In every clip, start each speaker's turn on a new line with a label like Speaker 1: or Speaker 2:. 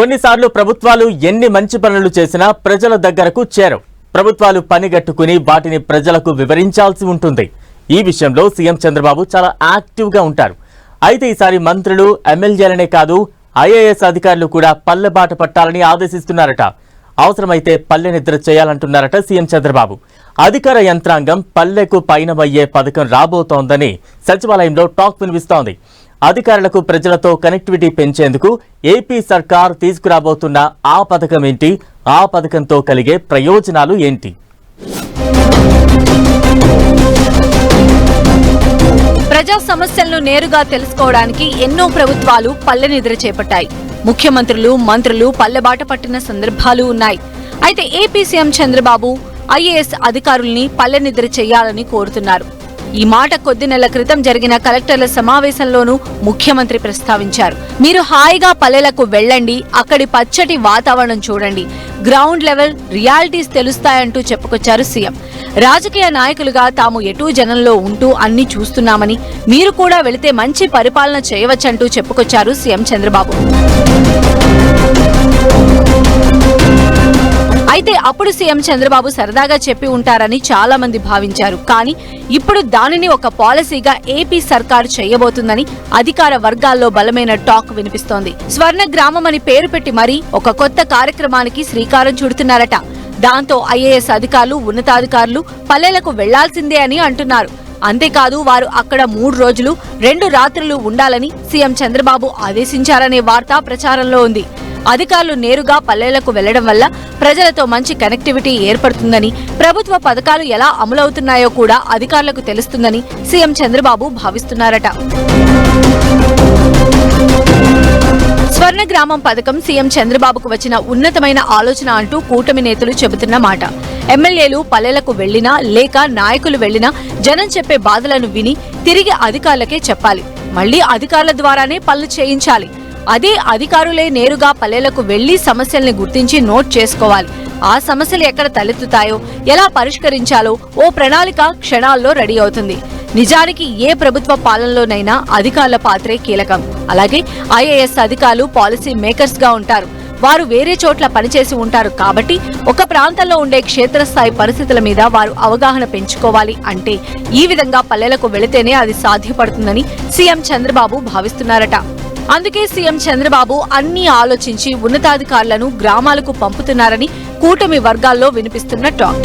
Speaker 1: కొన్నిసార్లు ప్రభుత్వాలు ఎన్ని మంచి పనులు చేసినా ప్రజల దగ్గరకు చేరవు. ప్రభుత్వాలు పనిగట్టుకుని వాటిని ప్రజలకు వివరించాల్సి ఉంటుంది. ఈ విషయంలో సీఎం చంద్రబాబు చాలా యాక్టివ్గా ఉంటారు. అయితే ఈసారి మంత్రులు ఎమ్మెల్యేలనే కాదు ఐఏఎస్ అధికారులు కూడా పల్లెబాట పట్టాలని ఆదేశిస్తున్నారట. అవసరమైతే పల్లె నిద్ర చేయాలంటున్నారట సీఎం చంద్రబాబు. అధికార యంత్రాంగం పల్లెకు పయనమయ్యే పథకం రాబోతోందని సచివాలయంలో టాక్ వినిపిస్తోంది. అధికారులకు ప్రజలతో కనెక్టివిటీ పెంచేందుకు ఏపీ సర్కార్ తీసుకురాబోతున్న ఆ పథకం ఏంటి? ఆ పథకంతో కలిగే ప్రయోజనాలు ఏంటి?
Speaker 2: ప్రజా సమస్యలను నేరుగా తెలుసుకోవడానికి ఎన్నో ప్రభుత్వాలు పల్లెనిద్ర చేపట్టాయి. ముఖ్యమంత్రులు మంత్రులు పల్లెబాట పట్టిన సందర్భాలు ఉన్నాయి. అయితే ఏపీ సీఎం చంద్రబాబు ఐఏఎస్ అధికారుల్ని పల్లెనిద్ర చేయాలని కోరుతున్నారు. ఈ మాట కొద్ది నెలల క్రితం జరిగిన కలెక్టర్ల సమావేశంలోనూ ముఖ్యమంత్రి ప్రస్తావించారు. మీరు హాయిగా పల్లెలకు వెళ్ళండి అక్కడి పచ్చటి వాతావరణం చూడండి. గ్రౌండ్ లెవెల్ రియాలిటీస్ తెలుస్తాయంటూ చెప్పుకొచ్చారు సీఎం. రాజకీయ నాయకులుగా తాము ఎటూ జనంలో ఉంటూ అన్ని చూస్తున్నామని మీరు కూడా వెళితే మంచి పరిపాలన చేయవచ్చంటూ చెప్పుకొచ్చారు సీఎం చంద్రబాబు. అయితే అప్పుడు సీఎం చంద్రబాబు సరదాగా చెప్పి ఉంటారని చాలా మంది భావించారు. కానీ ఇప్పుడు దానిని ఒక పాలసీగా ఏపీ సర్కారు చేయబోతుందని అధికార వర్గాల్లో బలమైన టాక్ వినిపిస్తోంది. స్వర్ణ గ్రామం అని పేరు పెట్టి మరీ ఒక కొత్త కార్యక్రమానికి శ్రీకారం చుడుతున్నారట. దాంతో ఐఏఎస్ అధికారులు ఉన్నతాధికారులు పల్లెలకు వెళ్ళాల్సిందే అని అంటున్నారు. అంతేకాదు వారు అక్కడ మూడు రోజులు రెండు రాత్రులు ఉండాలని సీఎం చంద్రబాబు ఆదేశించారనే వార్త ప్రచారంలో ఉంది. అధికారులు నేరుగా పల్లెలకు వెళ్ళడం వల్ల ప్రజలతో మంచి కనెక్టివిటీ ఏర్పడుతుందని ప్రభుత్వ పథకాలు ఎలా అమలవుతున్నాయో కూడా అధికారులకు తెలుస్తుందని సీఎం చంద్రబాబు భావిస్తున్నారట. స్వర్ణ గ్రామం పథకం సీఎం చంద్రబాబుకు వచ్చిన ఉన్నతమైన ఆలోచన అంటూ కూటమి నేతలు చెబుతున్న మాట. ఎమ్మెల్యేలు పల్లెలకు వెళ్ళినా లేక నాయకులు వెళ్ళినా జనం చెప్పే బాధలను విని తిరిగి అధికారులకే చెప్పాలి. మళ్ళీ అధికారుల ద్వారానే పనులు చేయించాలి. అదే అధికారులే నేరుగా పల్లెలకు వెళ్ళి సమస్యల్ని గుర్తించి నోట్ చేసుకోవాలి. ఆ సమస్యలు ఎక్కడ తలెత్తుతాయో ఎలా పరిష్కరించాలో ఓ ప్రణాళిక క్షణాల్లో రెడీ అవుతుంది. నిజానికి ఏ ప్రభుత్వ పాలనలోనైనా అధికారుల పాత్రే కీలకం. అలాగే ఐఏఎస్ అధికారులు పాలసీ మేకర్స్గా ఉంటారు. వారు వేరే చోట్ల పనిచేసి ఉంటారు కాబట్టి ఒక ప్రాంతంలో ఉండే క్షేత్రస్థాయి పరిస్థితుల మీద వారు అవగాహన పెంచుకోవాలి అంటే ఈ విధంగా పల్లెలకు వెళితేనే అది సాధ్యపడుతుందని సీఎం చంద్రబాబు భావిస్తున్నారట. అందుకే సీఎం చంద్రబాబు అన్ని ఆలోచించి ఉన్నతాధికారులను గ్రామాలకు పంపుతున్నారని కూటమి వర్గాల్లో వినిపిస్తున్న టాక్.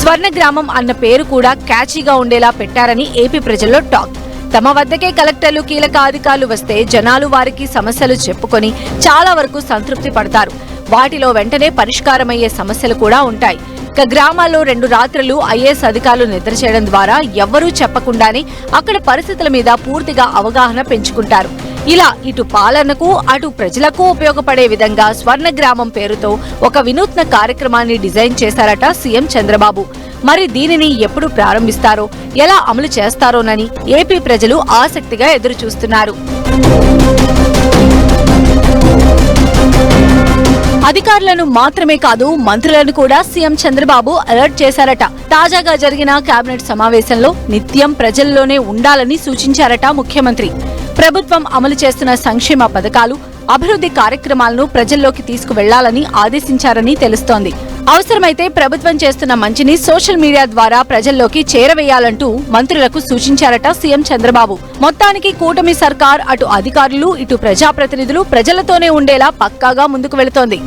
Speaker 2: స్వర్ణ గ్రామం అన్న పేరు కూడా క్యాచీగా ఉండేలా పెట్టారని ఏపీ ప్రజల్లో టాక్. తమ వద్దకే కలెక్టర్లు కీలక అధికారులు వస్తే జనాలు వారికి సమస్యలు చెప్పుకొని చాలా వరకు సంతృప్తి పడతారు. వాటిలో వెంటనే పరిష్కారమయ్యే సమస్యలు కూడా ఉంటాయి. ఇక గ్రామాల్లో రెండు రాత్రులు ఐఏఎస్ అధికారులు నిద్ర చేయడం ద్వారా ఎవ్వరూ చెప్పకుండానే అక్కడ పరిస్థితుల మీద పూర్తిగా అవగాహన పెంచుకుంటారు. ఇలా ఇటు పాలనకు అటు ప్రజలకు ఉపయోగపడే విధంగా స్వర్ణ గ్రామం పేరుతో ఒక వినూత్న కార్యక్రమాన్ని డిజైన్ చేశారట సీఎం చంద్రబాబు. మరి దీనిని ఎప్పుడు ప్రారంభిస్తారో ఎలా అమలు చేస్తారోనని ఏపీ ప్రజలు ఆసక్తిగా ఎదురుచూస్తున్నారు. అధికారులను మాత్రమే కాదు మంత్రులను కూడా సీఎం చంద్రబాబు అలర్ట్ చేశారట. తాజాగా జరిగిన కేబినెట్ సమావేశంలో నిత్యం ప్రజల్లోనే ఉండాలని సూచించారట ముఖ్యమంత్రి. ప్రభుత్వం అమలు చేస్తున్న సంక్షేమ పథకాలు అభివృద్ధి కార్యక్రమాలను ప్రజల్లోకి తీసుకువెళ్ళాలని ఆదేశించారని తెలుస్తోంది. అవసరమైతే ప్రభుత్వం చేస్తున్న మంచిని సోషల్ మీడియా ద్వారా ప్రజల్లోకి చేరవేయాలంటూ మంత్రులకు సూచించారట సీఎం చంద్రబాబు. మొత్తానికి కూటమి సర్కార్ అటు అధికారులు ఇటు ప్రజాప్రతినిధులు ప్రజలతోనే ఉండేలా పక్కాగా ముందుకు వెళుతోంది.